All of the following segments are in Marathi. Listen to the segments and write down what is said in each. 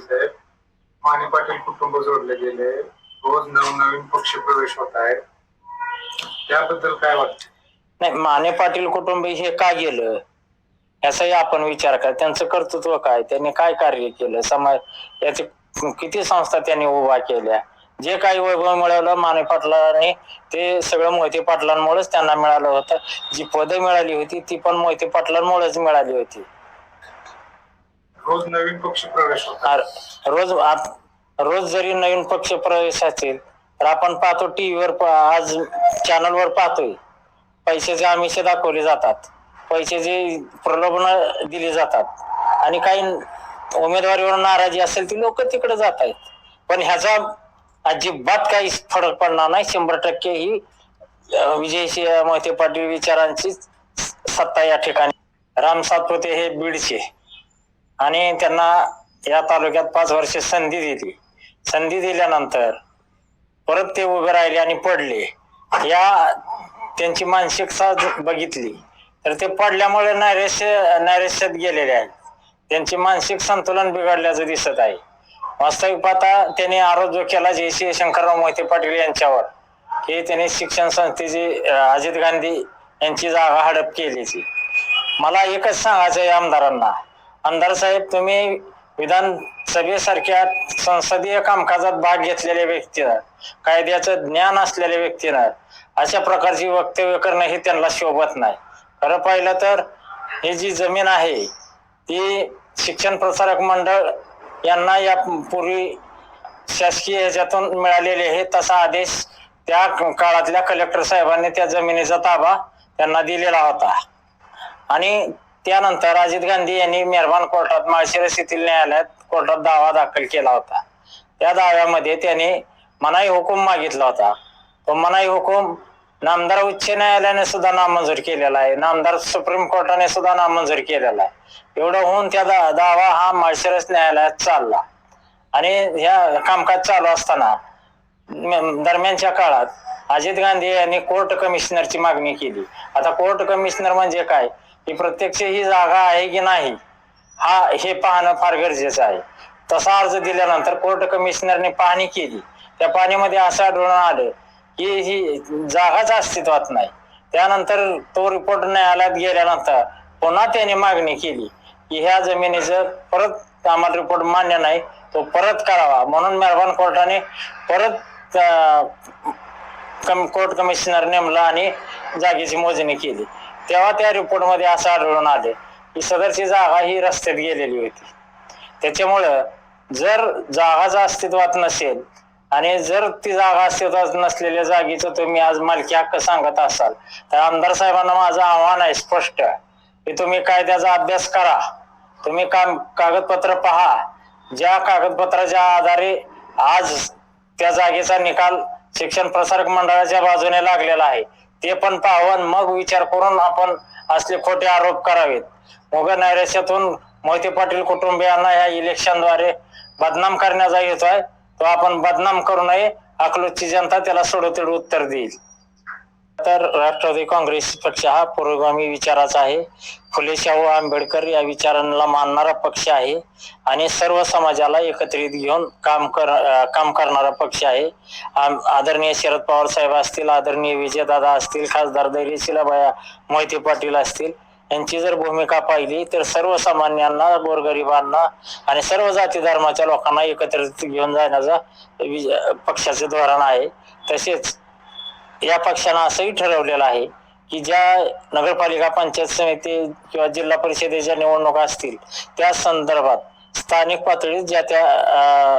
पाटील साहेब माने पाटील कुटुंब जोडले गेले. रोज नवनवीन पक्ष प्रवेश होत आहेत त्याबद्दल काय वाटत? नाही माने पाटील कुटुंब हे का गेलं? याचाही आपण विचार करा. त्यांचं कर्तृत्व काय? त्यांनी काय कार्य केलं? समाज याचे किती संस्था त्यांनी उभा केल्या? जे काही वैभव मिळवलं माने पाटलांनी ते सगळं मोहिते पाटलांमुळेच त्यांना मिळालं होतं. जी पदं मिळाली होती ती पण मोहिते पाटलांमुळेच मिळाली होती. रोज नवीन पक्ष प्रवेश होत रोज आप- रोज जरी नवीन पक्ष प्रवेश असेल तर आपण पाहतो टीव्हीवर आज चॅनलवर पाहतोय. पैशाचे आमिष दाखवले जातात पैशाची प्रलोभन दिली जातात आणि काही उमेदवारीवर नाराजी असेल ती लोक तिकडे जात आहेत पण ह्याचा अजिबात काही फरक पडणार नाही. शंभर टक्के ही अं, विजयसिंह मोहिते पाटील विचारांची सत्ता या ठिकाणी. राम सातपुते हे बीडचे. आणि त्यांना या तालुक्यात पाच वर्ष संधी दिली. संधी दिल्यानंतर परत ते उभे राहिले आणि पडले. या त्यांची मानसिकता ज- बघितली. तर ते पडल्यामुळे नैराश्य नैराश्यात गेलेले आहेत. त्यांचे मानसिक संतुलन बिघडल्याचं दिसत आहे. वास्तविक पाहता त्यांनी आरोप जो केला जयश्री शंकरराव मोहिते पाटील यांच्यावर हे त्यांनी शिक्षण संस्थेची अजित गांधी यांची जागा हडप केलीची. मला एकच सांगायचं आहे आमदारांना. आमदार साहेब तुम्ही विधानसभेसारख्या संसदीय कामकाजात भाग घेतलेले व्यक्ती आहात कायद्याचं ज्ञान असलेले व्यक्ती आहात अशा प्रकारची वक्तव्य करणं हे त्यांना शोभत नाही. खरं पाहिलं तर ही जी जमीन आहे ती शिक्षण प्रसारक मंडळ यांना या पूर्वी शासकीय ह्याच्यातून मिळालेले हे तसा आदेश त्या काळातल्या कलेक्टर साहेबांनी त्या जमिनीचा ताबा त्यांना दिलेला होता. आणि त्यानंतर अजित गांधी यांनी मेहरबान कोर्टात माळशिरस येथील न्यायालयात कोर्टात दावा दाखल केला होता. त्या दाव्यामध्ये त्यांनी मनाई हुकूम मागितला होता. तो मनाई हुकूम नामदार उच्च न्यायालयाने सुद्धा नामंजूर केलेला आहे. नामदार सुप्रीम कोर्टाने सुद्धा नामंजूर केलेला आहे. एवढं होऊन त्या दा- दावा हा माळशिरस न्यायालयात चालला. आणि ह्या कामकाज चालू असताना दरम्यानच्या काळात अजित गांधी यांनी कोर्ट कमिशनरची मागणी केली. आता कोर्ट कमिशनर म्हणजे काय? की प्रत्यक्ष ही जागा आहे की नाही हा हे पाहणं फार गरजेचं आहे. तसा अर्ज दिल्यानंतर कोर्ट कमिशनरने पाहणी केली. त्या पाहणीमध्ये असं आढळून आलं की ही जागाच अस्तित्वात नाही. त्यानंतर तो रिपोर्ट न्यायालयात गेल्यानंतर पुन्हा त्याने मागणी केली की ह्या जमिनीचं परत आम्हाला रिपोर्ट मान्य नाही तो परत करावा. म्हणून मेहरबान कोर्टाने परत कम कोर्ट कमिशनर नेमला आणि जागेची मोजणी केली. तेव्हा त्या रिपोर्टमध्ये असं आढळून आले की सदरची जागा ही रस्त्यात गेलेली होती. त्याच्यामुळं जर जागाच अस्तित्वात नसेल आणि जर ती जागा अस्तित्वात नसलेल्या जागेचं तुम्ही आज मालकी हक्क सांगत असाल तर आमदार साहेबांना माझं आव्हान आहे स्पष्ट की तुम्ही कायद्याचा अभ्यास करा. तुम्ही काम कागदपत्र पहा. ज्या कागदपत्राच्या आधारे आज त्या जागेचा निकाल शिक्षण प्रसारक मंडळाच्या बाजूने लागलेला आहे ते पण पाहावं मग विचार करून आपण असले खोटे आरोप करावेत. मोगल नैराश्यातून मोहिते पाटील कुटुंबियांना या इलेक्शनद्वारे बदनाम करण्याचा येतोय तो आपण बदनाम करू नये. अकलूजची जनता त्याला सोडोतीड उत्तर देईल. तर राष्ट्रवादी काँग्रेस पक्ष हा पुरोगामी विचाराचा आहे. फुले शाहू आंबेडकर या विचारांना मानणारा पक्ष आहे आणि सर्व समाजाला एकत्रित घेऊन काम कर काम करणारा पक्ष आहे. आम- आदरणीय शरद पवार साहेब असतील आदरणीय विजयदादा असतील खासदार दैर्यशिलाबाया मोहिते पाटील असतील यांची जर भूमिका पाहिली तर सर्वसामान्यांना गोरगरिबांना आणि सर्व जाती धर्माच्या लोकांना एकत्रित घेऊन जाण्याचा पक्षाचे धोरण आहे. तसेच या पक्षानं असंही ठरवलेलं आहे की ज्या नगरपालिका पंचायत समिती किंवा जिल्हा परिषदेच्या निवडणुका असतील त्या संदर्भात स्थानिक पातळीत ज्या त्या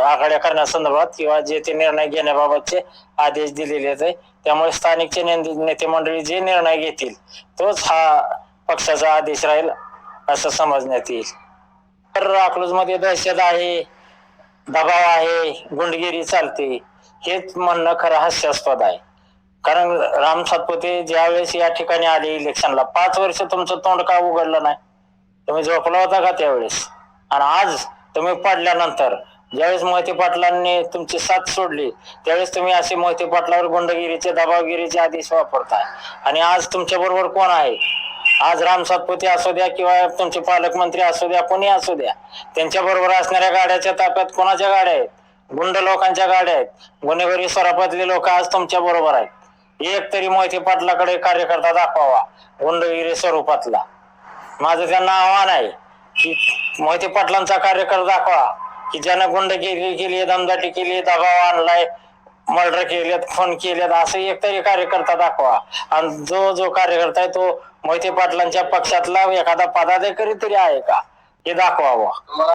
आघाड्या करण्यासंदर्भात किंवा जे ते निर्णय घेण्याबाबतचे आदेश दिलेले आहेत त्यामुळे स्थानिकचे नेते मंडळी जे निर्णय घेतील तोच हा पक्षाचा आदेश राहील असं समजण्यात येईल. तर अकलूजमध्ये दहशत आहे दबाव आहे गुंडगिरी चालते हेच म्हणणं खरं हास्यास्पद आहे. कारण राम सातपुते ज्यावेळेस या ठिकाणी आले इलेक्शनला पाच वर्ष तुमचं तोंड का उघडलं नाही? तुम्ही झोपला होता का त्यावेळेस? आणि आज तुम्ही पडल्यानंतर ज्यावेळेस मोहिते पाटलांनी तुमची साथ सोडली त्यावेळेस तुम्ही असे मोहिते पाटलावर गुंडगिरीचे दबावगिरीचे आदेश वापरताय. आणि आज तुमच्या बरोबर कोण आहे? आज राम सातपुते असू द्या किंवा तुमचे पालकमंत्री असू द्या कोणी असू द्या त्यांच्या बरोबर असणाऱ्या गाड्याच्या ताफ्यात कोणाच्या गाड्या आहेत? गुंड लोकांच्या गाड्या आहेत? गुन्हेगारी स्वरापातले लोक आज तुमच्या बरोबर आहेत. एक तरी मोहिते पाटलाकडे कार्यकर्ता दाखवावा. गुंडगिरी स्वरूपातला. माझं त्यांना आव्हान आहे की मोहिते पाटलांचा कार्यकर्ता दाखवा की ज्यानं गुंडगिरी केली दमदाटी केली दबाव आणलाय मर्डर केलेत फोन केलेत असं एक तरी कार्यकर्ता दाखवा. आणि जो जो कार्यकर्ता आहे तो मोहिते पाटलांच्या पक्षातला एखादा पदाधिकारी तरी आहे का? हे दाखवावं.